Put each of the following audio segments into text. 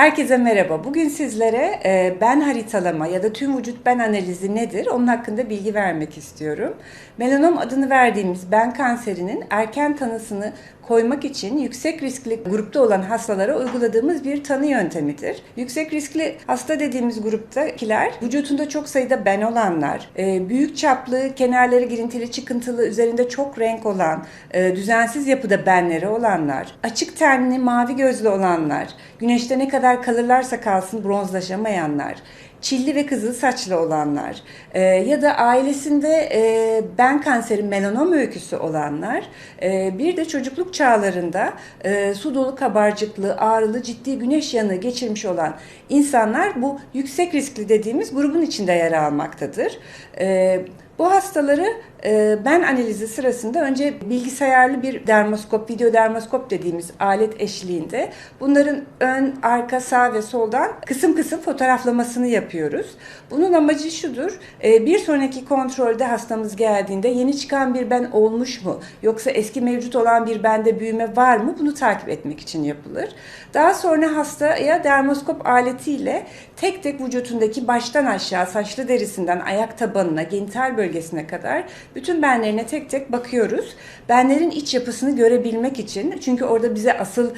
Herkese merhaba. Bugün sizlere e, ben haritalama ya da tüm vücut ben analizi nedir onun hakkında bilgi vermek istiyorum. Melanom adını verdiğimiz ben kanserinin erken tanısını koymak için yüksek riskli grupta olan hastalara uyguladığımız bir tanı yöntemidir. Yüksek riskli hasta dediğimiz gruptakiler vücutunda çok sayıda ben olanlar, e, büyük çaplı, kenarları girintili, çıkıntılı, üzerinde çok renk olan, e, düzensiz yapıda benleri olanlar, açık tenli, mavi gözlü olanlar, güneşte ne kadar kalırlarsa kalsın bronzlaşamayanlar, çilli ve kızıl saçlı olanlar e, ya da ailesinde e, ben kanseri melanom öyküsü olanlar e, bir de çocukluk çağlarında e, su dolu kabarcıklı, ağrılı, ciddi güneş yanığı geçirmiş olan insanlar bu yüksek riskli dediğimiz grubun içinde yer almaktadır. E, bu hastaları e, ben analizi sırasında önce bilgisayarlı bir dermoskop, video dermoskop dediğimiz alet eşliğinde bunların ön, arka, sağ ve soldan kısım kısım fotoğraflamasını yapıyoruz. Bunun amacı şudur, e, bir sonraki kontrolde hastamız geldiğinde yeni çıkan bir ben olmuş mu yoksa eski mevcut olan bir bende büyüme var mı bunu takip etmek için yapılır. Daha sonra hastaya dermoskop aletiyle tek tek vücutundaki baştan aşağı saçlı derisinden ayak tabanına, genital bölgesine kadar bütün benlerine tek tek bakıyoruz. Benlerin iç yapısını görebilmek için çünkü orada bize asıl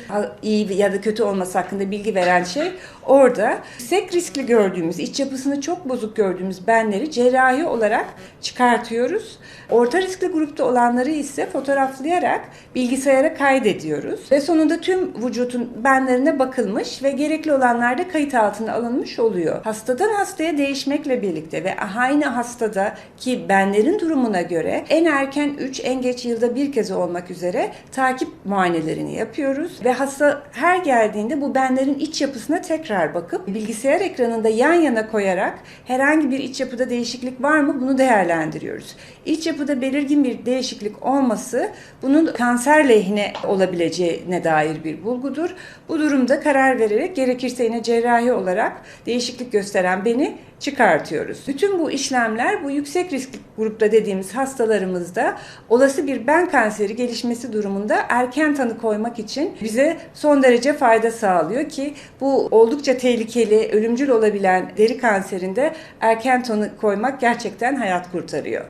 iyi ya da kötü olması hakkında bilgi veren şey orada. Yüksek riskli gördüğümüz, iç yapısını çok bozuk gördüğümüz benleri cerrahi olarak çıkartıyoruz. Orta riskli grupta olanları ise fotoğraflayarak bilgisayara kaydediyoruz. Ve sonunda tüm vücutun benlerine bakılmış ve gerekli olanlar da kayıt altına alınmış oluyor. Hastadan hastaya değişmekle birlikte ve aynı hastada ki benlerin durumuna göre en erken 3 en geç yılda bir kez olmak üzere takip muayenelerini yapıyoruz ve hasta her geldiğinde bu benlerin iç yapısına tekrar bakıp bilgisayar ekranında yan yana koyarak herhangi bir iç yapıda değişiklik var mı bunu değerlendiriyoruz. İç yapıda belirgin bir değişiklik olması bunun kanser lehine olabileceğine dair bir bulgudur. Bu durumda karar vererek gerekirse yine cerrahi olarak değişiklik gösteren beni çıkartıyoruz. Bütün bu işlemler bu yüksek riskli grupta dediğimiz hastalarımızda olası bir ben kanseri gelişmesi durumunda erken tanı koymak için bize son derece fayda sağlıyor ki bu oldukça tehlikeli, ölümcül olabilen deri kanserinde erken tanı koymak gerçekten hayat kurtarıyor.